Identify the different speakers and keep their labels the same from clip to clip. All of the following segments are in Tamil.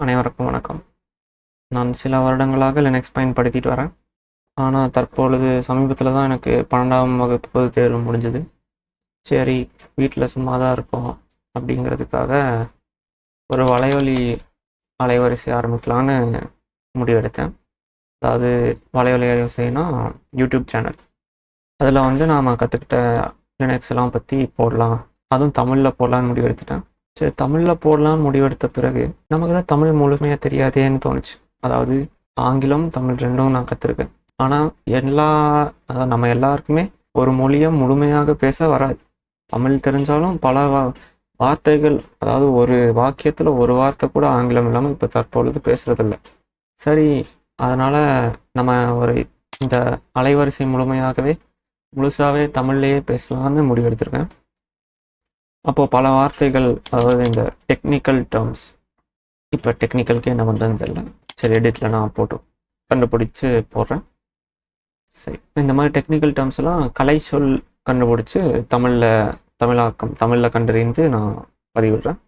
Speaker 1: அனைவருக்கும் வணக்கம். நான் சில வருடங்களாக லினக்ஸ் பயன்படுத்திட்டு வரேன். ஆனால் தற்பொழுது சமீபத்தில் தான் எனக்கு பன்னெண்டாம் வகுப்பு பொதுத் தேர்வு முடிஞ்சது. சரி வீட்டில் சும்மா தான் இருக்கோம் அப்படிங்கிறதுக்காக ஒரு வலைவலி அலைவரிசை ஆரம்பிக்கலான்னு முடிவெடுத்தேன். அதாவது வலையொலி அலைவரிசைனா யூடியூப் சேனல் அதில் வந்து நாம் கற்றுக்கிட்ட லினக்ஸ் எல்லாம் பற்றி போடலாம். அதுவும் தமிழில் போடலான்னு முடிவெடுத்துட்டேன். சரி தமிழில் போடலாம்னு முடிவெடுத்த பிறகு நமக்கு தான் தமிழ் முழுமையாக தெரியாதேன்னு தோணுச்சு. அதாவது ஆங்கிலம் தமிழ் ரெண்டும் நான் கற்றுருக்கேன் ஆனால் எல்லா அதாவது நம்ம எல்லாருக்குமே ஒரு மொழியை முழுமையாக பேச வராது. தமிழ் தெரிஞ்சாலும் பல வா- வார்த்தைகள் அதாவது ஒரு வாக்கியத்தில் ஒரு வார்த்தை கூட ஆங்கிலம் இல்லாமல் இப்போ தற்பொழுது பேசுகிறதில்ல சரி அதனால் நம்ம ஒரு இந்த அலைவரிசை முழுமையாகவே முழுசாகவே தமிழ்லேயே பேசலாம்னு முடிவெடுத்திருக்கேன். அப்போது பல வார்த்தைகள் அதாவது இந்த டெக்னிக்கல் டேர்ம்ஸ் இப்போ டெக்னிக்கலுக்கு என்ன பண்ணுறதுன்னு தெரியல. சரி எடிட்டில் நான் போட்டு கண்டுபிடிச்சு போடுறேன். சரி இந்த மாதிரி டெக்னிக்கல் டேர்ம்ஸ்லாம் கலை சொல் கண்டுபிடிச்சி தமிழில் தமிழாக்கம் தமிழில் கண்டறிந்து நான் பதிவிடுறேன்.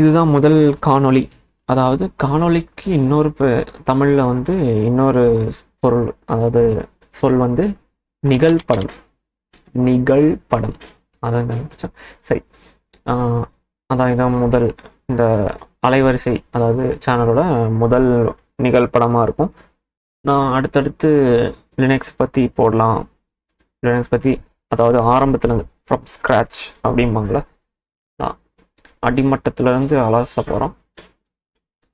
Speaker 1: இதுதான் முதல் காணொளி. அதாவது காணொளிக்கு இன்னொரு தமிழில் வந்து இன்னொரு பொருள் அதாவது சொல் வந்து நிகழ்படம். நிகழ்படம். அதான் கண்டுபிடிச்சேன் சரி. அதான் இதான் முதல் இந்த அலைவரிசை அதாவது சேனலோட முதல் நிகழ்படமாக இருக்கும். நான் அடுத்தடுத்து லினக்ஸ் பற்றி போடலாம். லினக்ஸ் பற்றி அதாவது ஆரம்பத்துலேருந்து ஃப்ரம் ஸ்க்ராட்ச் அப்படிம்பாங்கள நான் அடிமட்டத்துலேருந்து அலச போகிறோம்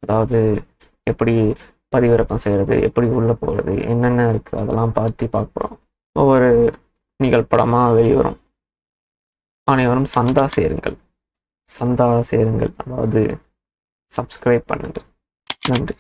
Speaker 1: அதாவது எப்படி பதிவிறக்கம் செய்கிறது எப்படி உள்ளே போகிறது என்னென்ன இருக்குது அதெல்லாம் பார்த்து பார்க்க போகிறோம் ஒவ்வொரு நிகழ்படமாக வெளிவரும். அனைவரும் சந்தா சேருங்கள். சந்தா சேருங்கள். அதாவது சப்ஸ்கிரைப் பண்ணுங்கள். நன்றி.